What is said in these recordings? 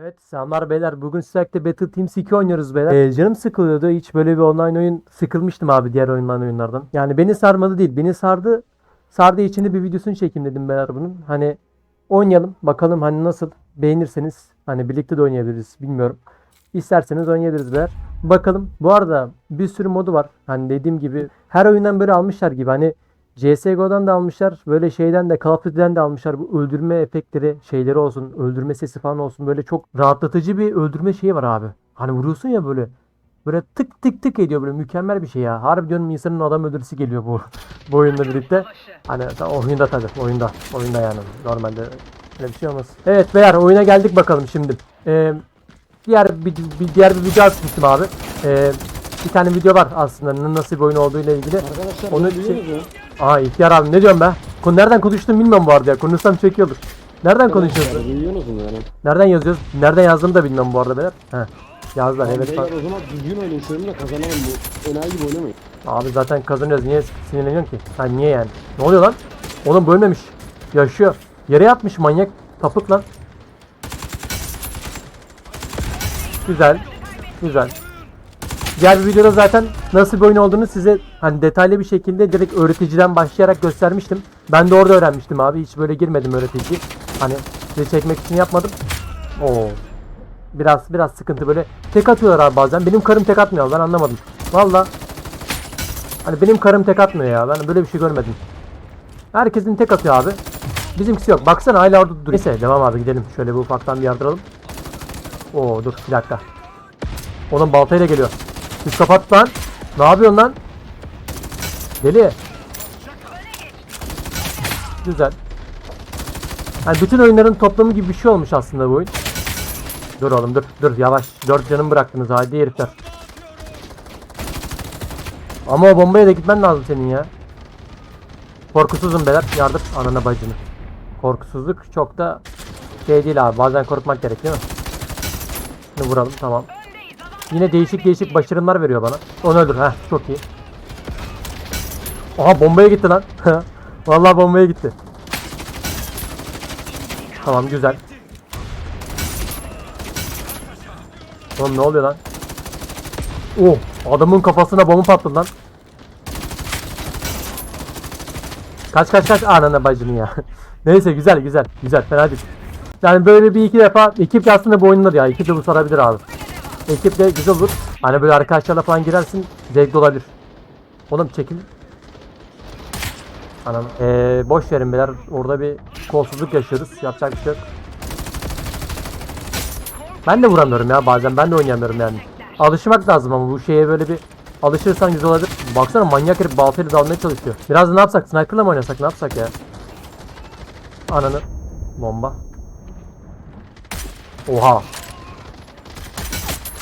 Evet selamlar beyler. Bugün sürekli Battle Teams 2 oynuyoruz beyler. Ee, canım sıkılıyordu. Hiç böyle bir online oyun sıkılmıştım abi diğer online oyunlardan. Yani beni sarmadı değil. Beni sardı. Sardığı için de bir videosunu çekeyim dedim beyler bunun. Hani oynayalım. Bakalım hani nasıl beğenirseniz hani birlikte de oynayabiliriz. Bilmiyorum. İsterseniz oynayabiliriz beyler. Bakalım. Bu arada bir sürü modu var. Hani dediğim gibi her oyundan böyle almışlar gibi. Hani CSGO'dan da almışlar. Böyle şeyden de Call of Duty'den de almışlar. Bu öldürme efektleri şeyleri olsun. Öldürme sesi falan olsun. Böyle çok rahatlatıcı bir öldürme şeyi var abi. Hani vuruyorsun ya böyle. Böyle tık tık tık ediyor böyle mükemmel bir şey ya. Harbi diyorum insanın adam öldürüsü geliyor bu bu oyunla birlikte. Hani oyunda tabii oyunda. Oyunda yani normalde öyle bir şey olmaz. Evet beyler oyuna geldik bakalım şimdi. Ee, diğer bir, bir diğer bir video atmıştım abi. Ee, bir tane video var aslında nasıl bir oyun olduğu ile ilgili. Arkadaşlar Onu bunu şey- mu? Aa ihtiyar abi ne diyorsun be? Konu nereden konuştum bilmiyorum bu arada ya. Konuşsam çekiyorduk. Nereden konuşuyorsun? Duyuyorsunuz yani? Nereden yazıyoruz? Nereden yazdığımı da bilmiyorum bu arada beyler. He. Yazdılar evet. Beyler o zaman düzgün oynayın şöyle kazanalım bu. Enayi gibi oynamayın. Abi zaten kazanıyoruz. Niye sinirleniyorsun ki? Ha niye yani? Ne oluyor lan? Oğlum bölmemiş. Yaşıyor. Yere yatmış manyak. Tapık lan. Güzel. Güzel. Diğer bir videoda zaten nasıl bir oyun olduğunu size hani detaylı bir şekilde direkt öğreticiden başlayarak göstermiştim. Ben de orada öğrenmiştim abi. Hiç böyle girmedim öğretici. Hani size çekmek için yapmadım. Oo. Biraz biraz sıkıntı böyle. Tek atıyorlar abi bazen. Benim karım tek atmıyor. Ben anlamadım. Valla Hani benim karım tek atmıyor ya. Ben böyle bir şey görmedim. Herkesin tek atıyor abi. Bizimkisi yok. Baksana hala orada duruyor. Neyse devam abi gidelim. Şöyle bir ufaktan bir yardıralım. Oo dur bir dakika. Onun baltayla geliyor. Siz lan. Ne yapıyorsun lan? Deli. Güzel. Yani bütün oyunların toplamı gibi bir şey olmuş aslında bu oyun. Dur oğlum dur dur yavaş. Dört canım bıraktınız hadi herifler. Ama o bombaya da gitmen lazım senin ya. Korkusuzum beyler. Yardım anana bacını. Korkusuzluk çok da şey değil abi. Bazen korkmak gerek değil mi? Şunu vuralım tamam. Yine değişik değişik başarımlar veriyor bana. Onu öldür. Heh çok iyi. Aha bombaya gitti lan. Vallahi bombaya gitti. Tamam güzel. Oğlum ne oluyor lan? Oh adamın kafasına bomba patladı lan. Kaç kaç kaç anana bacını ya. Neyse güzel güzel güzel fena değil. Yani böyle bir iki defa ekip aslında bu oynanır ya. Ekip de bu sarabilir abi. Ekip de güzel olur. Hani böyle arkadaşlarla falan girersin zevkli olabilir. Oğlum çekil. Anam. Ee, boş verin beyler. Orada bir kolsuzluk yaşıyoruz. Yapacak bir şey yok. Ben de vuramıyorum ya bazen. Ben de oynayamıyorum yani. Alışmak lazım ama bu şeye böyle bir alışırsan güzel olabilir. Baksana manyak herif baltayla dalmaya çalışıyor. Biraz da ne yapsak? Sniper'la mı oynasak? Ne yapsak ya? Ananı. Bomba. Oha.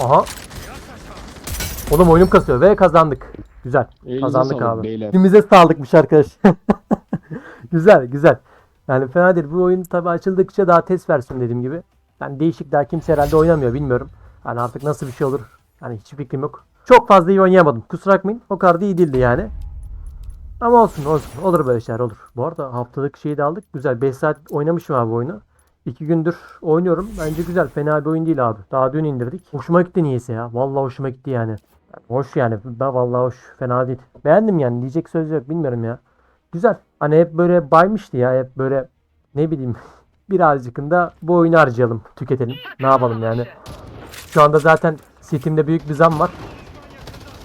Aha. Oğlum oyunum kasıyor ve kazandık. Güzel. Elinize kazandık abi. beyler. Elimize sağlıkmış arkadaş. güzel güzel. Yani fena değil. Bu oyun tabi açıldıkça daha test versiyon dediğim gibi. Yani değişik daha kimse herhalde oynamıyor bilmiyorum. Yani artık nasıl bir şey olur. Yani hiç fikrim yok. Çok fazla iyi oynayamadım. Kusura bakmayın. O kadar da iyi değildi yani. Ama olsun olsun. Olur böyle şeyler olur. Bu arada haftalık şeyi de aldık. Güzel. 5 saat oynamışım abi oyunu. 2 gündür oynuyorum. Bence güzel. Fena bir oyun değil abi. Daha dün indirdik. Hoşuma gitti niyeyse ya. Vallahi hoşuma gitti yani. Hoş yani. Ben vallahi hoş. Fena değil. Beğendim yani. Diyecek söz yok. Bilmiyorum ya. Güzel. Hani hep böyle baymıştı ya. Hep böyle ne bileyim birazcıkında bu oyunu harcayalım. Tüketelim. Ne yapalım yani. Şu anda zaten Steam'de büyük bir zam var.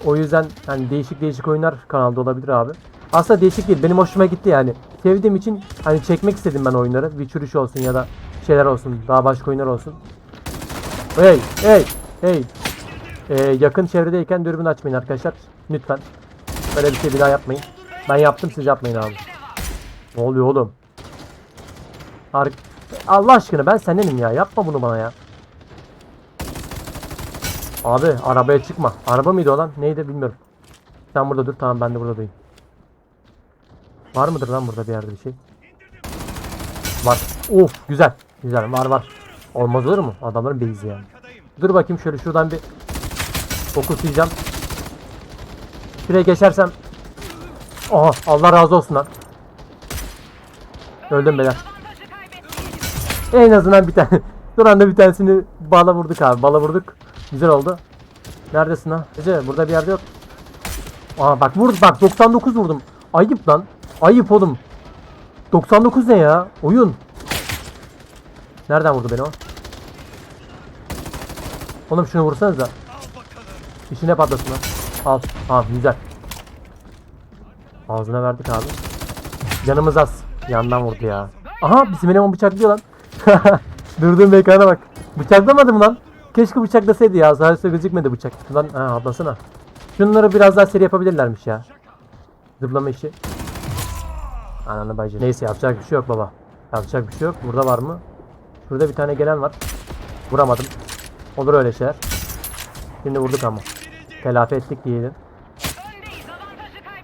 O yüzden hani değişik değişik oyunlar kanalda olabilir abi. Aslında değişik değil. Benim hoşuma gitti yani. Sevdiğim için hani çekmek istedim ben oyunları. Witcher 3 olsun ya da şeyler olsun. Daha başka oyunlar olsun. Hey hey hey. Ee, yakın çevredeyken dürbün açmayın arkadaşlar. Lütfen. Böyle bir şey bir daha yapmayın. Ben yaptım siz yapmayın abi. Ne oluyor oğlum? Har Allah aşkına ben senenim ya. Yapma bunu bana ya. Abi arabaya çıkma. Araba mıydı o lan? Neydi bilmiyorum. Sen burada dur. Tamam ben de burada durayım. Var mıdır lan burada bir yerde bir şey? Var. Of güzel. Güzel var var. Olmaz olur mu? Adamların beyzi yani. Dur bakayım şöyle şuradan bir fokuslayacağım. Şuraya geçersem Aha Allah razı olsun lan. Öldüm beyler. En azından bir tane Dur anda bir tanesini bala vurduk abi. Bala vurduk. Güzel oldu. Neredesin ha? Ece burada bir yerde yok. Aa bak vur bak 99 vurdum. Ayıp lan. Ayıp oğlum. 99 ne ya? Oyun. Nereden vurdu beni o? Oğlum şunu vursanız da. İşine patlasın lan. Al. Al güzel. Ağzına verdik abi. Canımız az. Yandan vurdu ya. Aha bizim eleman bıçaklıyor lan. Durduğum ekrana bak. Bıçaklamadı mı lan? Keşke bıçaklasaydı ya. Sadece gözükmedi bıçak. Lan ha atlasana. Şunları biraz daha seri yapabilirlermiş ya. Zıplama işi. Ananı bacı. Neyse yapacak bir şey yok baba. Yapacak bir şey yok. Burada var mı? Şurada bir tane gelen var. Vuramadım. Olur öyle şeyler. Şimdi vurduk ama. Telafi ettik diyelim.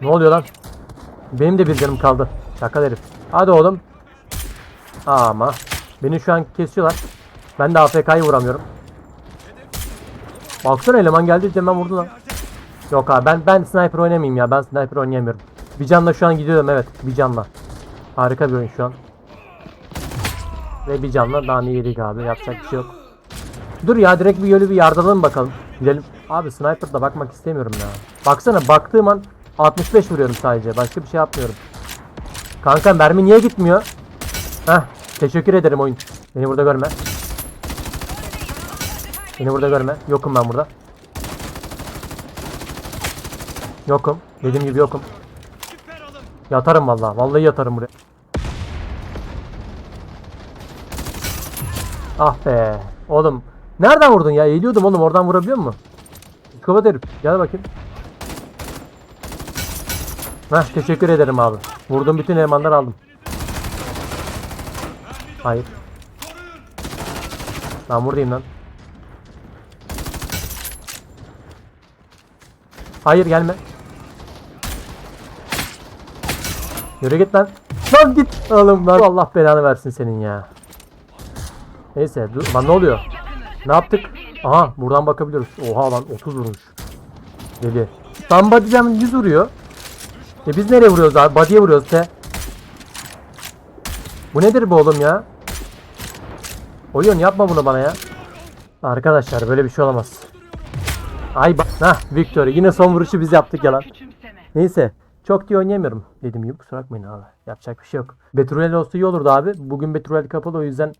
Ne oluyor lan? Benim de bir canım kaldı. Şaka herif. Hadi oğlum. Ama. Beni şu an kesiyorlar. Ben de AFK'yı vuramıyorum. Baksana eleman geldi hemen vurdu lan. Yok abi ben ben sniper oynamayayım ya. Ben sniper oynayamıyorum. Bir canla şu an gidiyorum evet. Bir canla. Harika bir oyun şu an. Ve bir canla daha ne yedik abi. Yapacak bir şey yok. Dur ya direkt bir yolu bir yardalım bakalım. Gidelim. Abi sniper'da bakmak istemiyorum ya. Baksana baktığım an 65 vuruyorum sadece. Başka bir şey yapmıyorum. Kanka mermi niye gitmiyor? Heh. Teşekkür ederim oyun. Beni burada görme. Beni burada görme. Yokum ben burada. Yokum. Dediğim gibi yokum. Yatarım vallahi. Vallahi yatarım buraya. Ah be. Oğlum. Nereden vurdun ya? Eğiliyordum oğlum. Oradan vurabiliyor mu? Kapat herif. Gel bakayım. Heh, teşekkür ederim abi. Vurduğum bütün elemanları aldım. Hayır. Ben buradayım lan. Hayır gelme. Yürü git lan. Lan git oğlum lan. Allah belanı versin senin ya. Neyse dur. Lan ne oluyor? Ne yaptık? Aha buradan bakabiliyoruz. Oha lan 30 vurmuş. Deli. Tam body'den 100 vuruyor. E biz nereye vuruyoruz abi? Body'ye vuruyoruz te. Bu nedir bu oğlum ya? Oyun yapma bunu bana ya. Arkadaşlar böyle bir şey olamaz. Ay bak. Hah Victory. Yine son vuruşu biz yaptık yalan. Neyse. Çok diye oynayamıyorum. Dediğim gibi kusura bakmayın abi. Yapacak bir şey yok. Betruyel olsa iyi olurdu abi. Bugün Betruyel kapalı o yüzden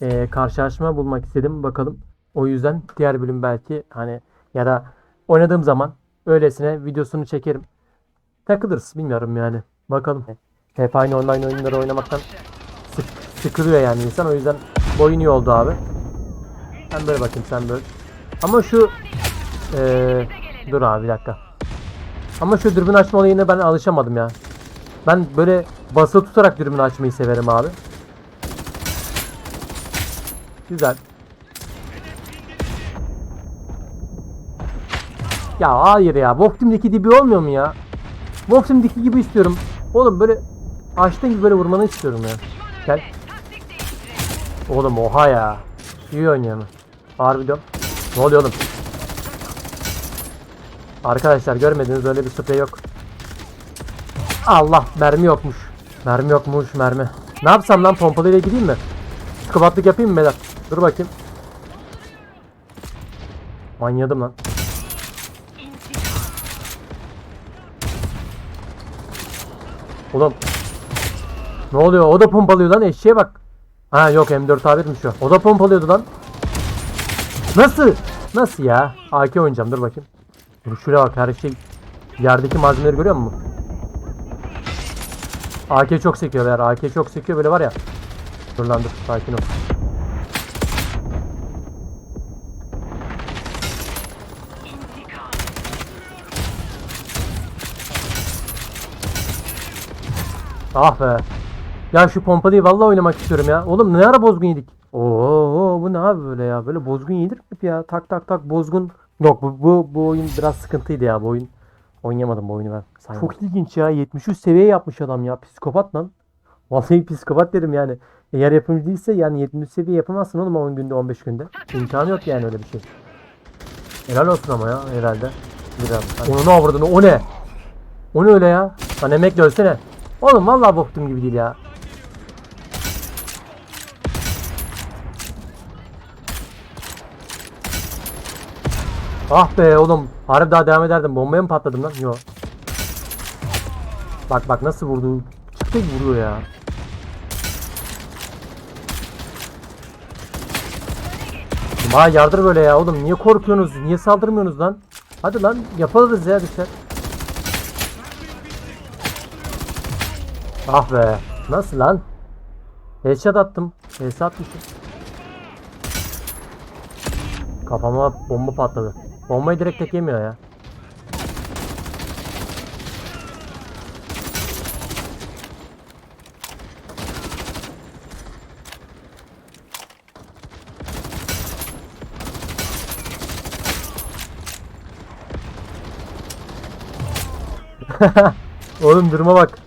eee karşılaşma bulmak istedim. Bakalım. O yüzden diğer bölüm belki hani ya da oynadığım zaman öylesine videosunu çekerim. Takılırız bilmiyorum yani. Bakalım. Hep aynı online oyunları oynamaktan sık, sıkılıyor yani insan. O yüzden bu oyun iyi oldu abi. Ben böyle bakayım sen böyle. Ama şu eee dur abi bir dakika. Ama şu dürbün açma olayına ben alışamadım ya. Ben böyle basılı tutarak dürbün açmayı severim abi. Güzel. Ya hayır ya. Wolf Team'deki gibi olmuyor mu ya? Wolf Team'deki gibi istiyorum. Oğlum böyle açtığın gibi böyle vurmanı istiyorum ya. Gel. Oğlum oha ya. İyi oynuyor? Harbi diyorum. Ne oluyor oğlum? Arkadaşlar görmediniz öyle bir sprey yok. Allah mermi yokmuş. Mermi yokmuş mermi. Ne yapsam lan pompalıyla gideyim mi? Skubatlık yapayım mı beyler? Dur bakayım. Manyadım lan. Oğlum. Ne oluyor? O da pompalıyor lan eşeğe bak. Ha yok M4 A1'miş o. O da pompalıyordu lan. Nasıl? Nasıl ya? AK oynayacağım dur bakayım. Dur şuraya bak her şey. Yerdeki malzemeleri görüyor musun? AK çok sekiyor beyler. AK çok sekiyor böyle var ya. Dur lan dur sakin ol. Ah be. Ya şu pompalıyı vallahi oynamak istiyorum ya. Oğlum ne ara bozgun yedik? Oo bu ne abi böyle ya? Böyle bozgun yedir mi ya? Tak tak tak bozgun. Yok bu, bu, bu oyun biraz sıkıntıydı ya bu oyun. Oynayamadım bu oyunu ben. Saymadım. Çok ilginç ya. 73 seviye yapmış adam ya. Psikopat lan. Vallahi psikopat derim yani. Eğer yapımcı değilse yani 70 seviye yapamazsın oğlum 10 günde 15 günde. İmkanı yok yani öyle bir şey. Helal olsun ama ya herhalde. Biraz. Hani onu ne avradın o ne? O ne öyle ya? Lan emek ölsene. Oğlum vallahi boktum gibi değil ya. Ah be oğlum. Harbi daha devam ederdim. Bombaya mı patladım lan? Yok. Bak bak nasıl vurdu. Çıktı vuruyor ya. Ha yardır böyle ya oğlum. Niye korkuyorsunuz? Niye saldırmıyorsunuz lan? Hadi lan yaparız ya bir şey. Ah be. Nasıl lan? Headshot attım. Headshot atmışım. Kafama bomba patladı. Bombayı direkt tek yemiyor ya. Oğlum duruma bak.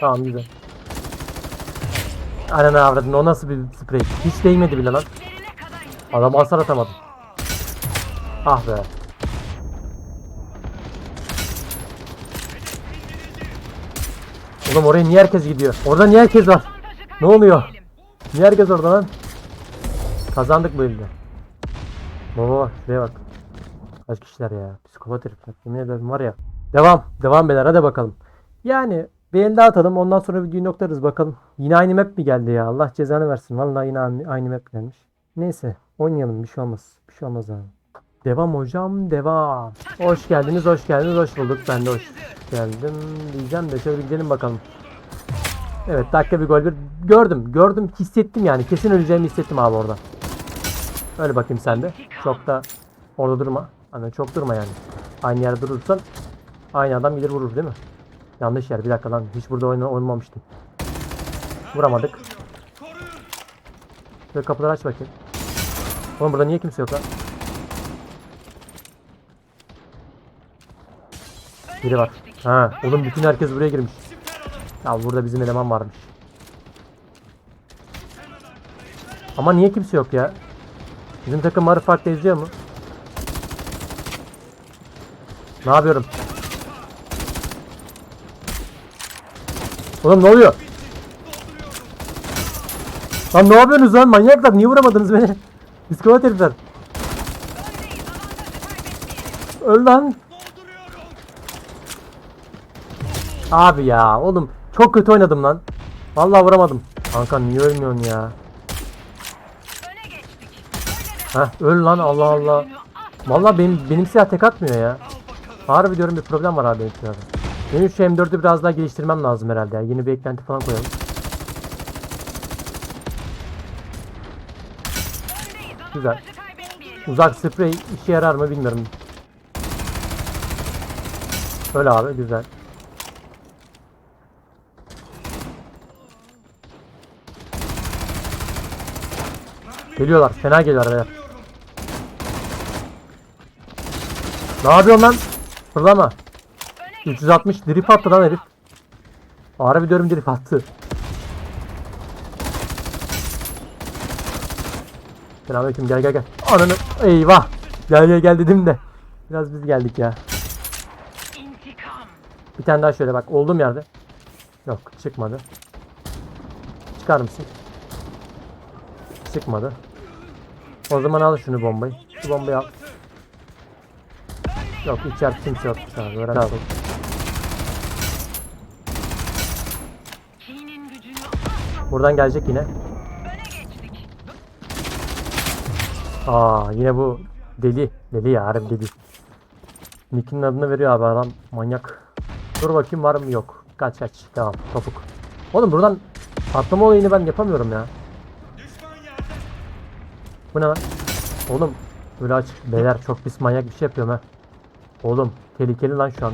Tamam güzel. Ananı avradın o nasıl bir sprey? Hiç değmedi bile lan. Adam hasar atamadı. Ah be. Oğlum oraya niye herkes gidiyor? Orada niye herkes var? Ne oluyor? Niye herkes orada lan? Kazandık bu elde. Baba bak şuraya bak. Kaç kişiler ya? Psikopat herifler. Yemin ederim var ya. Devam. Devam beyler hadi bakalım. Yani bir el ondan sonra videoyu noktarız bakalım. Yine aynı map mi geldi ya? Allah cezanı versin. Vallahi yine aynı, aynı map gelmiş. Neyse oynayalım bir şey olmaz. Bir şey olmaz abi. Devam hocam devam. Hoş geldiniz hoş geldiniz hoş bulduk. Ben de hoş geldim diyeceğim de şöyle gidelim bakalım. Evet dakika bir gol bir gördüm gördüm hissettim yani kesin öleceğimi hissettim abi orada. Öyle bakayım sen de. Çok da orada durma. Hani çok durma yani. Aynı yerde durursan aynı adam gelir vurur değil mi? Yanlış yer. Bir dakika lan. Hiç burada oyna oynamamıştım. Vuramadık. Şöyle kapıları aç bakayım. Oğlum burada niye kimse yok lan? Biri var. Ha, oğlum bütün herkes buraya girmiş. Ya burada bizim eleman varmış. Ama niye kimse yok ya? Bizim takım marı farklı izliyor mu? Ne yapıyorum? Oğlum ne oluyor? Lan ne yapıyorsunuz lan manyaklar niye vuramadınız beni? Psikopat herifler. Öl lan. Abi ya oğlum çok kötü oynadım lan. Vallahi vuramadım. Kanka niye ölmüyorsun ya? Heh öl lan Allah Allah. Vallahi benim benim silah tek atmıyor ya. Harbi diyorum bir problem var abi benim. Benim şu M4'ü biraz daha geliştirmem lazım herhalde ya. Yeni bir eklenti falan koyalım. Güzel. Uzak sprey işe yarar mı bilmiyorum. Öyle abi güzel. Geliyorlar. Fena geliyorlar. Ne yapıyorsun lan? Fırlama. 360 drip attı lan herif. Harbi diyorum drip attı. Selamünaleyküm gel gel gel. Ananı eyvah. Gel gel gel dedim de. Biraz biz geldik ya. Bir tane daha şöyle bak olduğum yerde. Yok çıkmadı. Çıkar mısın? Çıkmadı. O zaman al şunu bombayı. Şu bombayı al. Yok içeride kimse yok. Tamam öğren tamam. Buradan gelecek yine. Aa yine bu deli. Deli ya harbi deli. Nick'in adını veriyor abi adam manyak. Dur bakayım var mı yok. Kaç kaç. Tamam topuk. Oğlum buradan patlama olayını ben yapamıyorum ya. Bu ne lan? Oğlum böyle aç. Beyler çok pis manyak bir şey yapıyorum ha. Oğlum tehlikeli lan şu an.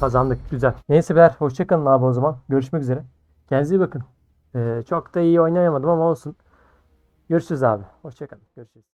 Kazandık güzel. Neyse beyler hoşçakalın abi o zaman. Görüşmek üzere. Kendinize iyi bakın. Ee, çok da iyi oynayamadım ama olsun. Görüşürüz abi. Hoşçakalın. Görüşürüz.